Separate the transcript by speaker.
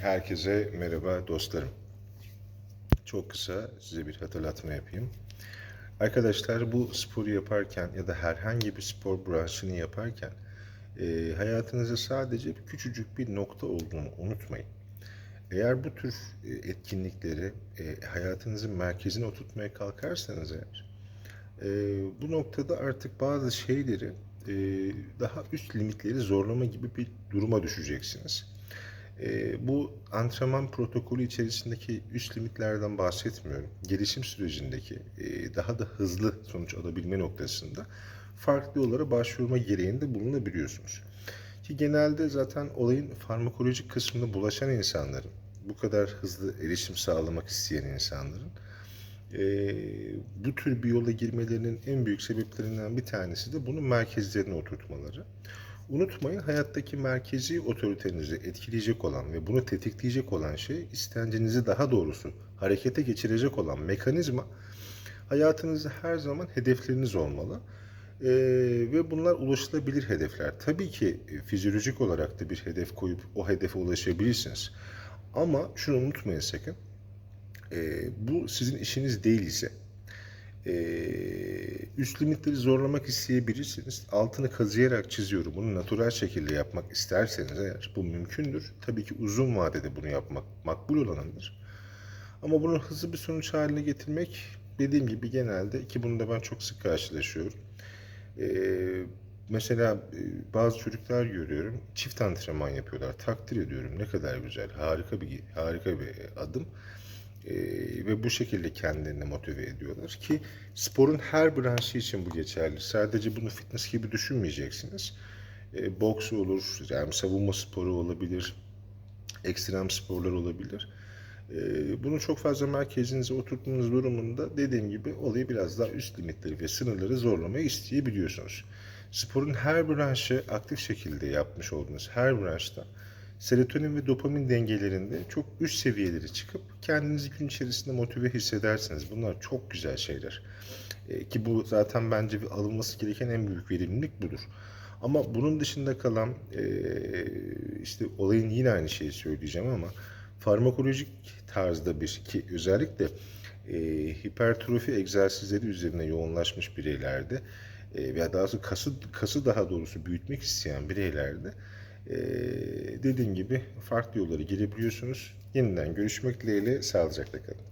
Speaker 1: Herkese merhaba dostlarım. Çok kısa size bir hatırlatma yapayım. Arkadaşlar bu sporu yaparken ya da herhangi bir spor branşını yaparken e, hayatınızda sadece küçücük bir nokta olduğunu unutmayın. Eğer bu tür e, etkinlikleri e, hayatınızın merkezine oturtmaya kalkarsanız eğer e, bu noktada artık bazı şeyleri e, daha üst limitleri zorlama gibi bir duruma düşeceksiniz. E, bu antrenman protokolü içerisindeki üst limitlerden bahsetmiyorum. Gelişim sürecindeki e, daha da hızlı sonuç alabilme noktasında farklı yollara başvurma gereğinde bulunabiliyorsunuz. Ki genelde zaten olayın farmakolojik kısmına bulaşan insanların, bu kadar hızlı erişim sağlamak isteyen insanların e, bu tür bir yola girmelerinin en büyük sebeplerinden bir tanesi de bunu merkezlerine oturtmaları. Unutmayın hayattaki merkezi otoritenizi etkileyecek olan ve bunu tetikleyecek olan şey istencenizi daha doğrusu harekete geçirecek olan mekanizma hayatınızda her zaman hedefleriniz olmalı. Ee, ve bunlar ulaşılabilir hedefler. Tabii ki e, fizyolojik olarak da bir hedef koyup o hedefe ulaşabilirsiniz. Ama şunu unutmayın sakın. Ee, bu sizin işiniz değil ise e, üst limitleri zorlamak isteyebilirsiniz. Altını kazıyarak çiziyorum. Bunu natural şekilde yapmak isterseniz eğer bu mümkündür. Tabii ki uzun vadede bunu yapmak makbul olanıdır. Ama bunu hızlı bir sonuç haline getirmek dediğim gibi genelde ki bunu da ben çok sık karşılaşıyorum. Ee, mesela e, bazı çocuklar görüyorum çift antrenman yapıyorlar. Takdir ediyorum. Ne kadar güzel. Harika bir harika bir adım. Ee, ve bu şekilde kendilerini motive ediyorlar ki sporun her branşı için bu geçerli. Sadece bunu fitness gibi düşünmeyeceksiniz. Ee, boks olur, yani savunma sporu olabilir, ekstrem sporlar olabilir. Ee, bunu çok fazla merkezinize oturtmanız durumunda dediğim gibi olayı biraz daha üst limitleri ve sınırları zorlamayı isteyebiliyorsunuz. Sporun her branşı aktif şekilde yapmış olduğunuz her branşta serotonin ve dopamin dengelerinde çok üst seviyeleri çıkıp kendinizi gün içerisinde motive hissedersiniz. Bunlar çok güzel şeyler. Ee, ki bu zaten bence bir alınması gereken en büyük verimlilik budur. Ama bunun dışında kalan e, işte olayın yine aynı şeyi söyleyeceğim ama farmakolojik tarzda bir ki özellikle e, hipertrofi egzersizleri üzerine yoğunlaşmış bireylerde e, veya daha doğrusu kası, kası daha doğrusu büyütmek isteyen bireylerde e, dediğim gibi farklı yolları girebiliyorsunuz. Yeniden görüşmek dileğiyle sağlıcakla kalın.